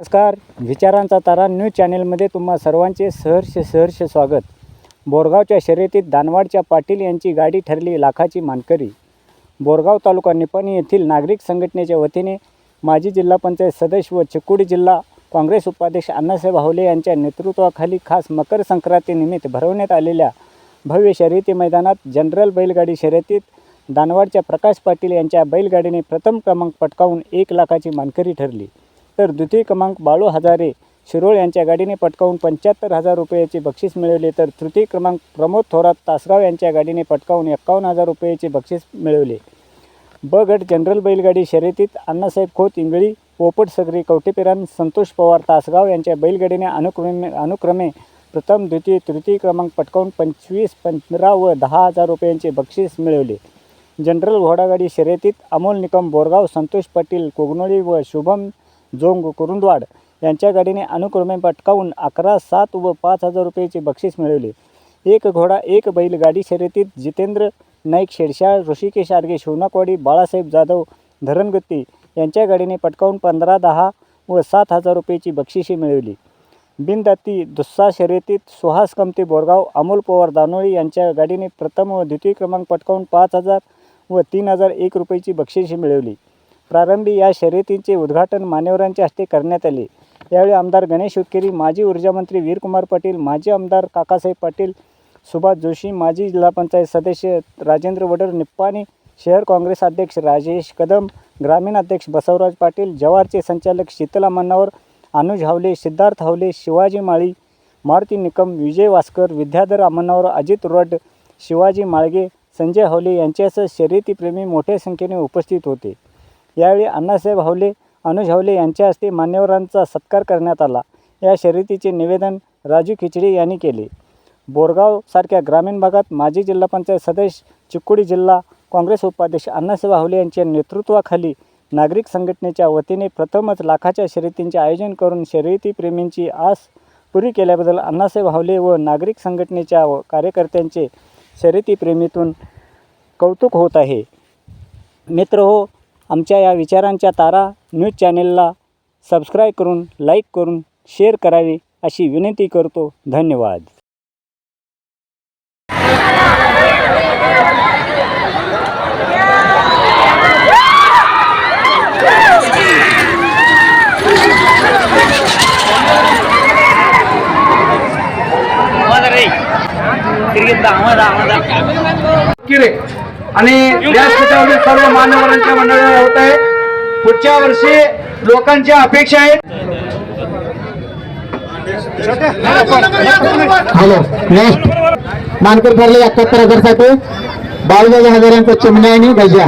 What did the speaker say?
नमस्कार. विचारांचा तारा न्यूज चॅनेलमध्ये तुम्हा सर्वांचे सहर्ष सहर्ष स्वागत. बोरगावच्या शर्यतीत दानवाडच्या पाटील यांची गाडी ठरली लाखाची मानकरी. बोरगाव तालुका निपाणी येथील नागरिक संघटनेच्या वतीने माजी जिल्हा पंचायत सदस्य व चिकोडी जिल्हा काँग्रेस उपाध्यक्ष अण्णासाहेब भावले यांच्या नेतृत्वाखाली खास मकर संक्रांतीनिमित्त भरवण्यात आलेल्या भव्य शर्यती मैदानात जनरल बैलगाडी शर्यतीत दानवाडच्या प्रकाश पाटील यांच्या बैलगाडीने प्रथम क्रमांक पटकावून एक लाखाची मानकरी ठरली. तर द्वितीय क्रमांक बाळू हजारे शिरोळ यांच्या गाडीने पटकावून पंच्याहत्तर हजार रुपयाचे बक्षीस मिळवले. तर तृतीय क्रमांक प्रमोद थोरात तासगाव यांच्या गाडीने पटकावून एक्कावन्न हजार रुपयाचे बक्षीस मिळवले. ब गट जनरल बैलगाडी शर्यतीत अण्णासाहेब खोत इंगळी पोपट सगरी कवटेपिरान संतोष पवार तासगाव यांच्या बैलगाडीने अनुक्रमे अनुक्रमे प्रथम द्वितीय तृतीय क्रमांक पटकावून पंचवीस पंधरा व दहा हजार रुपयांचे बक्षीस मिळवले. जनरल घोडागाडी शर्यतीत अमोल निकम बोरगाव संतोष पाटील कोगनोळी व शुभम जोंग कुरुंदवाड यांच्या गाडीने अनुक्रमे पटकावून अकरा सात व पाच हजार रुपयाचे बक्षीस मिळवले. एक घोडा एक बैल गाडी शर्यतीत जितेंद्र नाईक शेडशाळ ऋषिकेश आर्गे शिवनाकवाडी बाळासाहेब जाधव धरणगुत्ती यांच्या गाडीने पटकावून पंधरा दहा व सात हजार रुपयाची बक्षिसे मिळवली. बिनदाती दुस्सा शर्यतीत सुहास कमते बोरगाव अमोल पवार दानोळी यांच्या गाडीने प्रथम व द्वितीय क्रमांक पटकावून पाच हजार व तीन हजार एक रुपयाची बक्षिसे मिळवली. प्रारंभी या शर्यतींचे उद्घाटन मान्यवरांच्या हस्ते करण्यात आले. यावेळी आमदार गणेश हुतकेरी माजी ऊर्जामंत्री वीरकुमार पाटील माजी आमदार काकासाहेब पाटील सुभाष जोशी माजी जिल्हा पंचायत सदस्य राजेंद्र वडर निप्पाणी शहर काँग्रेस अध्यक्ष राजेश कदम ग्रामीण अध्यक्ष बसवराज पाटील जवारचे संचालक शीतला मन्नावर अनुज हावले सिद्धार्थ हावले शिवाजी माळी मारुती निकम विजय वास्कर विद्याधर अमनावर अजित रोड शिवाजी माळगे संजय हावले यांच्यासह शर्यतीप्रेमी मोठ्या संख्येने उपस्थित होते. यावेळी अण्णासाहेब हवले अनुज हवले यांच्या हस्ते मान्यवरांचा सत्कार करण्यात आला. या शर्यतीचे निवेदन राजू खिचडे यांनी केले. बोरगावसारख्या ग्रामीण भागात माजी जिल्हा पंचायत सदस्य चिकोडी जिल्हा काँग्रेस उपाध्यक्ष अण्णासाहेब हवले यांच्या नेतृत्वाखाली नागरिक संघटनेच्या वतीने प्रथमच लाखाच्या शर्यतींचे आयोजन करून शर्यतीप्रेमींची आस पुरी केल्याबद्दल अण्णासाहेब हवले व नागरिक संघटनेच्या व कार्यकर्त्यांचे शर्यतीप्रेमीतून कौतुक होत आहे. मित्र हो आमच्या या विचारांच्या तारा न्यूज चॅनेलला सबस्क्राईब करून लाईक करून शेअर करावे अशी विनंती करतो. धन्यवाद. किरे. आणि व्यासपीठावरील सर्व मान्यवरांच्या मंडळाला होत आहे. पुढच्या वर्षी लोकांच्या अपेक्षा आहेत. Hello next. मानकर ठरले एकाहत्तर हजारसाठी. बावीस हजार हजारांचा चिमण्या आणि गजा.